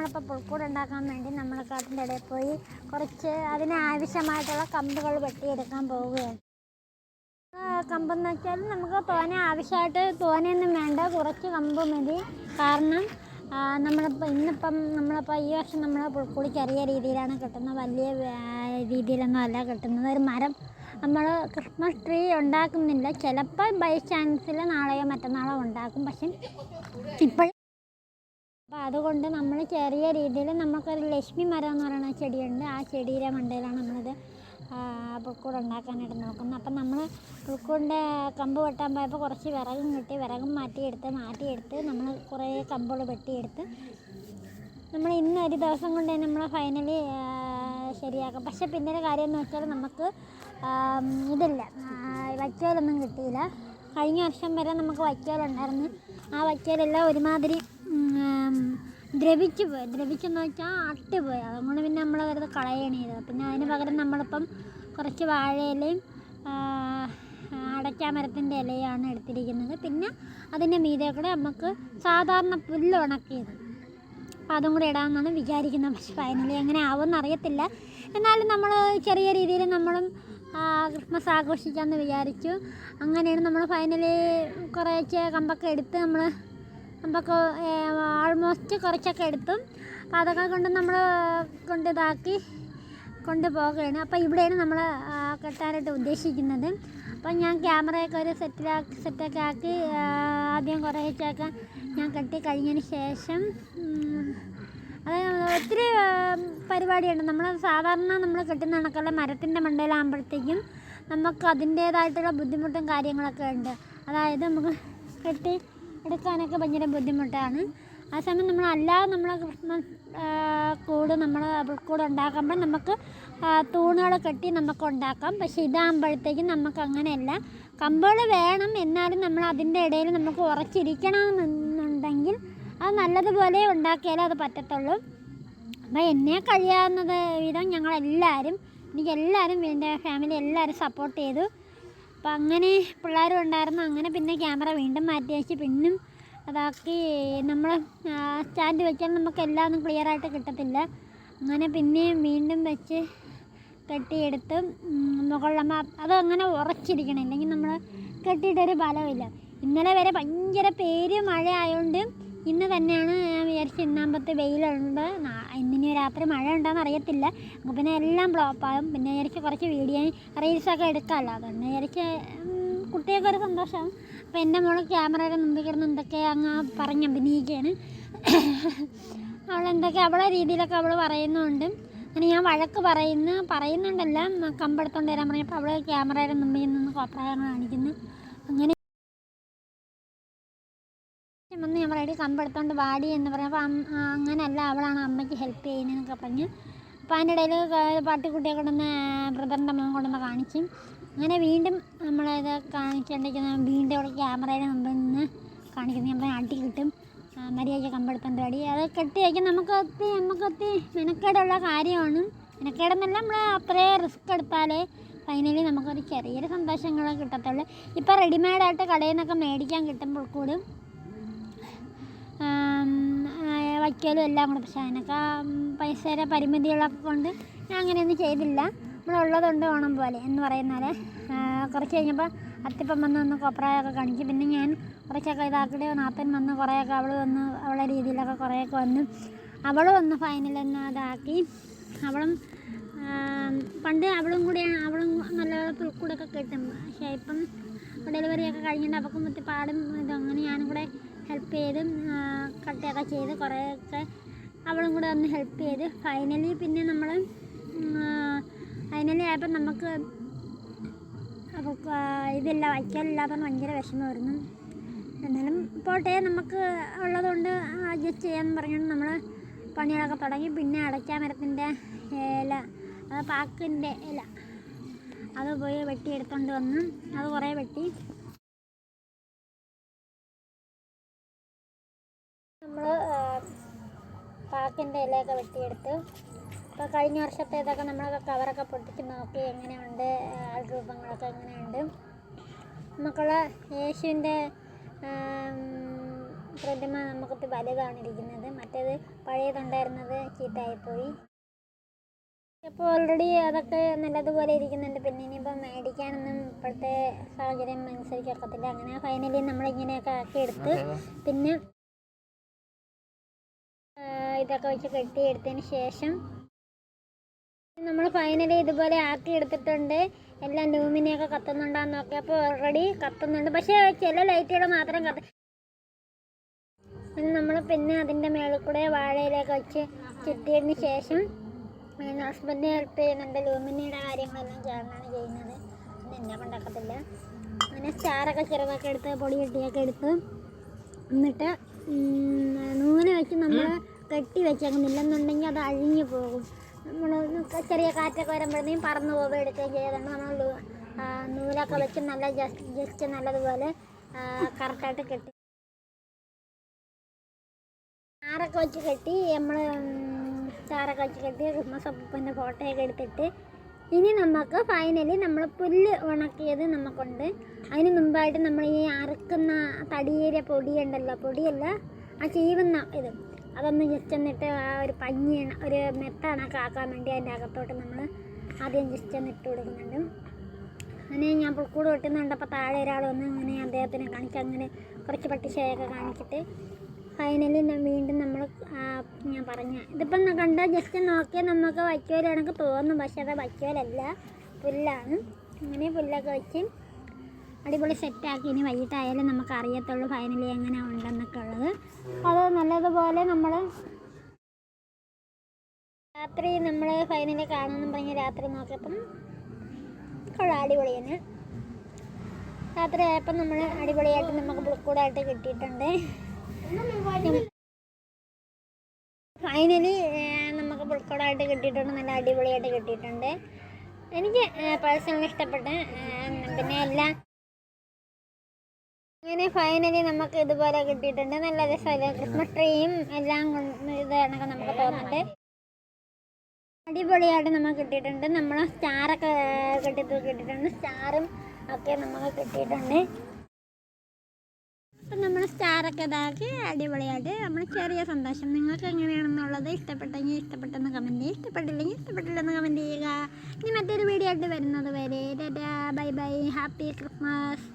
നമ്മളിപ്പോൾ പുൽക്കൂട് ഉണ്ടാക്കാൻ വേണ്ടി നമ്മൾ കാട്ടിന്റെ ഇടയിൽ പോയി കുറച്ച് അതിനാവശ്യമായിട്ടുള്ള കമ്പുകൾ വെട്ടിയെടുക്കാൻ പോവുകയാണ്. കമ്പെന്ന് വെച്ചാൽ നമുക്ക് തോനെ ആവശ്യമായിട്ട് തോനെയൊന്നും വേണ്ട. കുറച്ച് കമ്പ് മതി. കാരണം നമ്മളിപ്പോൾ ഇന്നിപ്പം നമ്മളിപ്പോൾ ഈ വർഷം നമ്മൾ പുൽക്കൂടി ചെറിയ രീതിയിലാണ് കിട്ടുന്നത്. വലിയ രീതിയിലൊന്നും അല്ല കിട്ടുന്നത്. ഒരു മരം നമ്മൾ ക്രിസ്മസ് ട്രീ ഉണ്ടാക്കുന്നില്ല. ചിലപ്പോൾ ബൈ ചാൻസിൽ നാളെയോ മറ്റന്നാളോ ഉണ്ടാക്കും. പക്ഷെ ഇപ്പോഴും അപ്പോൾ അതുകൊണ്ട് നമ്മൾ ചെറിയ രീതിയിൽ നമുക്കൊരു ലക്ഷ്മി മരം എന്ന് പറയുന്ന ചെടിയുണ്ട്. ആ ചെടിയുടെ മണ്ടയിലാണ് നമ്മളിത് പുൽക്കൂട് ഉണ്ടാക്കാനായിട്ട് നോക്കുന്നത്. അപ്പം നമ്മൾ പുൽക്കൂടിന്റെ കമ്പ് വെട്ടാൻ പോയപ്പോൾ കുറച്ച് വിറകും കിട്ടി. വിറകും മാറ്റിയെടുത്ത് മാറ്റിയെടുത്ത് നമ്മൾ കുറേ കമ്പുകൾ വെട്ടിയെടുത്ത് നമ്മൾ ഇന്ന് ഒരു ദിവസം കൊണ്ട് തന്നെ നമ്മൾ ഫൈനലി ശരിയാക്കാം. പക്ഷെ പിന്നെ ഒരു കാര്യം എന്ന് വെച്ചാൽ നമുക്ക് ഇതില്ല. വൈക്കോലൊന്നും കിട്ടിയില്ല. കഴിഞ്ഞ വർഷം വരെ നമുക്ക് വൈക്കോലുണ്ടായിരുന്നു. ആ വൈക്കോലെല്ലാം ഒരുമാതിരി ദ്രവിച്ചു പോയി. ദ്രവിച്ചെന്ന് വെച്ചാൽ അട്ടുപോയി അതുകൊണ്ട് പിന്നെ നമ്മൾ വെറുതെ കളയാണ് ചെയ്തത്. പിന്നെ അതിന് പകരം നമ്മളിപ്പം കുറച്ച് വാഴയിലയും അടയ്ക്കാ മരത്തിന്റെ ഇലയാണ് എടുത്തിരിക്കുന്നത്. പിന്നെ അതിന്റെ മീതെ കൂടെ നമുക്ക് സാധാരണ പുല്ല് ഉണക്കിയത് അപ്പോൾ അതും കൂടെ ഇടാമെന്നാണ് വിചാരിക്കുന്നത്. പക്ഷെ ഫൈനലി എങ്ങനെ ആവുമെന്ന് അറിയത്തില്ല. എന്നാലും നമ്മൾ ചെറിയ രീതിയിൽ നമ്മളും ക്രിസ്മസ് ആഘോഷിക്കാമെന്ന് വിചാരിച്ചു. അങ്ങനെയാണ് നമ്മൾ ഫൈനലി കുറേശ്ശെ കമ്പൊക്കെ എടുത്ത് നമ്മൾ കമ്പൊക്കെ ആൾമോസ്റ്റ് കുറച്ചൊക്കെ എടുത്തും. അതൊക്കെ കൊണ്ട് നമ്മൾ കൊണ്ട് ഇതാക്കി കൊണ്ടുപോവുകയാണ് അപ്പോൾ ഇവിടെയാണ് നമ്മൾ കെട്ടാനായിട്ട് ഉദ്ദേശിക്കുന്നത്. അപ്പം ഞാൻ ക്യാമറയൊക്കെ ഒരു സെറ്റിലാക്കി സെറ്റൊക്കെ ആക്കി ആദ്യം കുറേശ്ശൊക്കെ ഞാൻ കെട്ടി കഴിഞ്ഞതിന് ശേഷം അത് ഒത്തിരി പരിപാടിയുണ്ട്. നമ്മൾ സാധാരണ നമ്മൾ കെട്ടുന്ന കണക്കുള്ള മരത്തിന്റെ മണ്ടയിലാകുമ്പോഴത്തേക്കും നമുക്ക് അതിന്റേതായിട്ടുള്ള ബുദ്ധിമുട്ടും കാര്യങ്ങളൊക്കെ ഉണ്ട്. അതായത് നമുക്ക് കെട്ടി എടുക്കാനൊക്കെ ഭയങ്കര ബുദ്ധിമുട്ടാണ്. ആ സമയം നമ്മൾ അല്ലാതെ നമ്മൾ കൂട് നമ്മൾ കൂട് ഉണ്ടാക്കുമ്പോൾ നമുക്ക് തൂണുകൾ കെട്ടി നമുക്ക് ഉണ്ടാക്കാം. പക്ഷേ ഇതാകുമ്പോഴത്തേക്കും നമുക്ക് അങ്ങനെയല്ല. കമ്പുകൾ വേണം. എന്നാലും നമ്മൾ അതിന്റെ ഇടയിൽ നമുക്ക് ഉറച്ചിരിക്കണമെന്നുണ്ടെങ്കിൽ അത് നല്ലതുപോലെ ഉണ്ടാക്കിയാലേ അത് പറ്റത്തുള്ളൂ. അപ്പോൾ എന്നെ കഴിയാവുന്നത് വിധം ഞങ്ങളെല്ലാവരും എനിക്ക് എല്ലാവരും എന്റെ ഫാമിലി എല്ലാവരും സപ്പോർട്ട് ചെയ്തു. അപ്പം അങ്ങനെ പിള്ളേരും ഉണ്ടായിരുന്നു. അങ്ങനെ പിന്നെ ക്യാമറ വീണ്ടും മാറ്റി വെച്ച്. പിന്നും അതാക്കി നമ്മൾ സ്റ്റാൻഡ് വെച്ചാൽ നമുക്ക് എല്ലാം ഒന്നും ക്ലിയർ ആയിട്ട് കിട്ടത്തില്ല. അങ്ങനെ പിന്നെയും വീണ്ടും വെച്ച് കെട്ടിയെടുത്ത് മുകളിലമ്മ അത് അങ്ങനെ ഉറച്ചിരിക്കണം. ഇല്ലെങ്കിൽ നമ്മൾ കെട്ടിയിട്ടൊരു ഫലമില്ല. ഇന്നലെ വരെ ഭയങ്കര പേര് മഴ ആയതുകൊണ്ട് ഇന്ന് തന്നെയാണ് വിചാരിച്ചു ഇന്നാമ്പത്തെ വെയിലുണ്ട്. ഇന്നിനി രാത്രി മഴ ഉണ്ടോയെന്ന് അറിയത്തില്ല. അപ്പോൾ പിന്നെ എല്ലാം ബ്ലോപ്പാകും പിന്നെ വിചാരിച്ച് കുറച്ച് വീഡിയോ റീൽസൊക്കെ എടുക്കാമല്ലോ അതുകൊണ്ട് വിചാരിച്ച് കുട്ടികൾക്ക് ഒരു സന്തോഷം. അപ്പോൾ എന്റെ മോൾ ക്യാമറയുടെ മുമ്പിൽ കിടന്ന് എന്തൊക്കെ അങ്ങ് പറഞ്ഞ് അഭിനയിക്കുകയാണ്. അവൾ എന്തൊക്കെ അവളെ രീതിയിലൊക്കെ അവൾ പറയുന്നുണ്ട്. അങ്ങനെ ഞാൻ വഴക്ക് പറയുന്ന പറയുന്നുണ്ടല്ല. കമ്പെടുത്തോണ്ട് വരാൻ പറഞ്ഞപ്പോൾ അവൾ ക്യാമറയുടെ മുമ്പിൽ നിന്ന് കോപ്രായം കാണിക്കുന്നു. വന്ന് പറയടി കമ്പെടുത്തോണ്ട് വാടി എന്ന് പറഞ്ഞപ്പോൾ അപ്പം അങ്ങനല്ല അവളാണ് അമ്മയ്ക്ക് ഹെൽപ്പ് ചെയ്യുന്നതെന്നൊക്കെ പറഞ്ഞ്. അപ്പോൾ അതിന്റെ ഇടയിൽ പട്ടിക്കുട്ടിയെ കൊണ്ടുവന്ന് ബ്രദറിന്റെ മോൻ കൊണ്ടുവന്ന് കാണിച്ചു അങ്ങനെ വീണ്ടും നമ്മളത് കാണിക്കേണ്ടിരിക്കുന്ന വീണ്ടും അവിടെ ക്യാമറയുടെ മുമ്പിൽ നിന്ന് കാണിക്കുന്നത് അപ്പം അടി കിട്ടും. മര്യാദയ്ക്ക് കമ്പെടുത്തോണ്ട് വാടി. അത് കെട്ടി വയ്ക്കാൻ നമുക്ക് ഒത്തിരി നമുക്ക് ഒത്തിരി മെനക്കേടുള്ള കാര്യമാണ്. മെനക്കേടെന്നല്ല നമ്മൾ അത്രേ റിസ്ക് എടുത്താലേ ഫൈനലി നമുക്കൊരു ചെറിയൊരു സന്തോഷങ്ങളൊക്കെ കിട്ടത്തുള്ളൂ. ഇപ്പോൾ റെഡിമെയ്ഡായിട്ട് കടയിൽ നിന്നൊക്കെ മേടിക്കാൻ കിട്ടുമ്പോൾ കൂടും വയ്ക്കലും എല്ലാം കൂടെ. പക്ഷേ അതിനൊക്കെ പൈസയുടെ പരിമിതികളൊക്കെ കൊണ്ട് ഞാൻ അങ്ങനെയൊന്നും ചെയ്തില്ല. നമ്മളുള്ളതുണ്ട് ഓണം പോലെ എന്ന് പറയുന്നത്. കുറച്ച് കഴിഞ്ഞപ്പോൾ അത്തിപ്പം വന്ന് വന്ന് കൊപ്രായൊക്കെ കാണിച്ചു. പിന്നെ ഞാൻ കുറച്ചൊക്കെ ഇതാക്കിയിട്ട് നാത്തൻ വന്ന് കുറേയൊക്കെ അവൾ വന്ന് അവളെ രീതിയിലൊക്കെ കുറേയൊക്കെ വന്ന് അവൾ വന്ന് ഫൈനലൊന്ന് അതാക്കി. അവളും പണ്ട് അവളും കൂടി അവളും നല്ല പുൽക്കൂടൊക്കെ കിട്ടും. പക്ഷേ ഇപ്പം ഡെലിവറി ഒക്കെ കഴിഞ്ഞിട്ട് അവൾക്കും മറ്റേ പാടും ഇതും അങ്ങനെ ഞാനും കൂടെ ഹെൽപ്പ് ചെയ്ത് കട്ടയൊക്കെ ചെയ്ത് കുറേയൊക്കെ അവളും കൂടെ ഒന്ന് ഹെൽപ്പ് ചെയ്ത്. ഫൈനലി പിന്നെ നമ്മൾ ഫൈനലി ആയപ്പോൾ നമുക്ക് അവൾക്ക് ഇതില്ല വയ്ക്കാനില്ലാത്തതുകൊണ്ട് ഭയങ്കര വിഷമമായിരുന്നു എന്നാലും പോട്ടെ നമുക്ക് ഉള്ളതുകൊണ്ട് അഡ്ജസ്റ്റ് ചെയ്യാമെന്ന് പറഞ്ഞുകൊണ്ട് നമ്മൾ പണികളൊക്കെ തുടങ്ങി. പിന്നെ അടയ്ക്കാമരത്തിന്റെ ഇല അത് പാക്കിന്റെ ഇല അത് പോയി വെട്ടിയെടുത്തുകൊണ്ട് വന്ന്. അത് കുറേ വെട്ടി. നമ്മൾ പാക്കിന്റെ ഇലയൊക്കെ വെട്ടിയെടുത്ത് ഇപ്പോൾ കഴിഞ്ഞ വർഷത്തെ ഇതൊക്കെ നമ്മളൊക്കെ കവറൊക്കെ പൊട്ടിച്ച് നോക്കി എങ്ങനെയുണ്ട് രൂപങ്ങളൊക്കെ എങ്ങനെയുണ്ട്. നമുക്കുള്ള യേശുവിന്റെ പ്രതിമ നമുക്ക് വലുതാണ് ഇരിക്കുന്നത്. മറ്റേത് പഴയതുണ്ടായിരുന്നത് ചീത്തയായിപ്പോയി. ഇപ്പോൾ ഓൾറെഡി അതൊക്കെ നല്ലതുപോലെ ഇരിക്കുന്നുണ്ട്. പിന്നെ ഇനിയിപ്പം മേടിക്കാനൊന്നും ഇപ്പോഴത്തെ സാഹചര്യം അനുസരിച്ചൊക്കത്തില്ല അങ്ങനെ ഫൈനലി നമ്മളിങ്ങനെയൊക്കെ ആക്കിയെടുത്ത് പിന്നെ ഇതൊക്കെ വെച്ച് കെട്ടിയെടുത്തതിന് ശേഷം നമ്മൾ ഫൈനലി ഇതുപോലെ ആക്കി എടുത്തിട്ടുണ്ട്. എല്ലാം ലൂമിനെയൊക്കെ കത്തുന്നുണ്ടാന്ന് നോക്കിയപ്പോൾ ഓൾറെഡി കത്തുന്നുണ്ട്. പക്ഷേ ചില ലൈറ്റുകൾ മാത്രം കത്ത് നമ്മൾ പിന്നെ അതിന്റെ മേളിൽ കൂടെ വാഴയിലൊക്കെ വെച്ച് ചുറ്റിയതിന് ശേഷം ഹസ്ബൻഡ് ഹെൽപ്പ് ചെയ്യുന്നുണ്ട്. ലൂമിനിയുടെ കാര്യങ്ങളെല്ലാം ചേർന്നാണ് ചെയ്യുന്നത്. പിന്നെ എന്നെ കൊണ്ടാക്കത്തില്ല. അങ്ങനെ സ്റ്റാറൊക്കെ ചെറുതൊക്കെ എടുത്ത് പൊടി കെട്ടിയൊക്കെ എടുത്ത് എന്നിട്ട് ഉം, നൂൽ വെച്ച് നമ്മൾ കെട്ടി വെച്ചേക്കുന്നില്ലെന്നുണ്ടെങ്കിൽ അത് അഴിഞ്ഞു പോകും. നമ്മൾ ചെറിയ കാറ്റൊക്കെ വരുമ്പോഴത്തേക്കും പറന്നു പോകുക എടുക്കുകയും ചെയ്തുകൊണ്ട് നമ്മൾ നൂലൊക്കെ വെച്ച് നല്ല ജസ്റ്റ് ജസ്റ്റ് നല്ലതുപോലെ കറക്റ്റായിട്ട് കെട്ടി ചാറൊക്കെ വെച്ച് കെട്ടി നമ്മൾ ചാറൊക്കെ വെച്ച് കെട്ടി ക്രിസ്മസ് അപ്പൂപ്പന്റെ ഫോട്ടോയൊക്കെ എടുത്തിട്ട് ഇനി നമുക്ക് ഫൈനലി നമ്മൾ പുല്ല് ഉണക്കിയത് നമുക്കുണ്ട്. അതിന് മുമ്പായിട്ട് നമ്മൾ ഈ അറുക്കുന്ന തടിയേരിയ പൊടിയുണ്ടല്ലോ പൊടിയല്ല ആ ചീവുന്ന ഇത്. അതൊന്ന് ജസ്റ്റ് എന്നിട്ട് ആ ഒരു പഞ്ഞി ഒരു മെത്ത കണക്കാക്കാൻ വേണ്ടി അതിന്റെ അകത്തോട്ട് നമ്മൾ ആദ്യം ജസ്റ്റ് ഒന്ന് ഇട്ട് കൊടുക്കുന്നുണ്ട്. അങ്ങനെ ഞാൻ പുൽക്കൂട് വെട്ടുന്നുണ്ടപ്പോൾ താഴെ ഒരാൾ വന്ന് അങ്ങനെ അദ്ദേഹത്തിനെ കാണിച്ച് അങ്ങനെ കുറച്ച് പട്ടിശയൊക്കെ കാണിച്ചിട്ട് ഫൈനലി വീണ്ടും നമ്മൾ ഞാൻ പറഞ്ഞ ഇതിപ്പം കണ്ടാൽ ജസ്റ്റ് നോക്കിയാൽ നമുക്ക് വയ്ക്കോലാണെങ്കിൽ തോന്നും. പക്ഷേ അത് വൈക്കോലല്ല പുല്ലാണ്. അങ്ങനെ പുല്ലൊക്കെ വെച്ച് അടിപൊളി സെറ്റാക്കി ഇനി വൈകിട്ടായാലും നമുക്ക് അറിയത്തുള്ളൂ ഫൈനലി എങ്ങനെ ഉണ്ടെന്നൊക്കെ ഉള്ളത്. നല്ലതുപോലെ നമ്മൾ രാത്രി നമ്മൾ ഫൈനലി കാണുമെന്ന് പറഞ്ഞ് രാത്രി നോക്കിയപ്പം കൊള്ളാം അടിപൊളി തന്നെ. രാത്രി ആയപ്പം നമ്മൾ അടിപൊളിയായിട്ട് നമുക്ക് ബുക്കൂടായിട്ട് കിട്ടിയിട്ടുണ്ട്. ഫൈനലി നമുക്ക് പുളിക്കൂടായിട്ട് കിട്ടിയിട്ടുണ്ട് നല്ല അടിപൊളിയായിട്ട് കിട്ടിയിട്ടുണ്ട്. എനിക്ക് പേഴ്സണലി ഇഷ്ടപ്പെട്ട പിന്നെ എല്ലാം അങ്ങനെ ഫൈനലി നമുക്ക് ഇതുപോലെ കിട്ടിയിട്ടുണ്ട്. നല്ല രസമല്ലേ ക്രിസ്മസ് ട്രീയും എല്ലാം കൊണ്ട് ഇത് നമുക്ക് തോന്നുന്നുണ്ട്. അടിപൊളിയായിട്ട് നമുക്ക് കിട്ടിയിട്ടുണ്ട്. നമ്മൾ സ്റ്റാറൊക്കെ കിട്ടി കിട്ടിയിട്ടുണ്ട്. സ്റ്റാറും ഒക്കെ നമുക്ക് കിട്ടിയിട്ടുണ്ട്. അപ്പം നമ്മൾ സ്റ്റാറൊക്കെ ഇതാക്കി അടിപൊളിയായിട്ട് നമ്മൾ ചെറിയ സന്തോഷം. നിങ്ങൾക്ക് എങ്ങനെയാണെന്നുള്ളത് ഇഷ്ടപ്പെട്ടെങ്കിൽ ഇഷ്ടപ്പെട്ടെന്ന് കമന്റ് ചെയ്യുക. ഇഷ്ടപ്പെട്ടില്ലെങ്കിൽ ഇഷ്ടപ്പെട്ടില്ലെന്ന് കമന്റ് ചെയ്യുക. ഇനി മറ്റൊരു വീഡിയോ ആയിട്ട് വരുന്നത് വരെ. Bye bye. Happy Christmas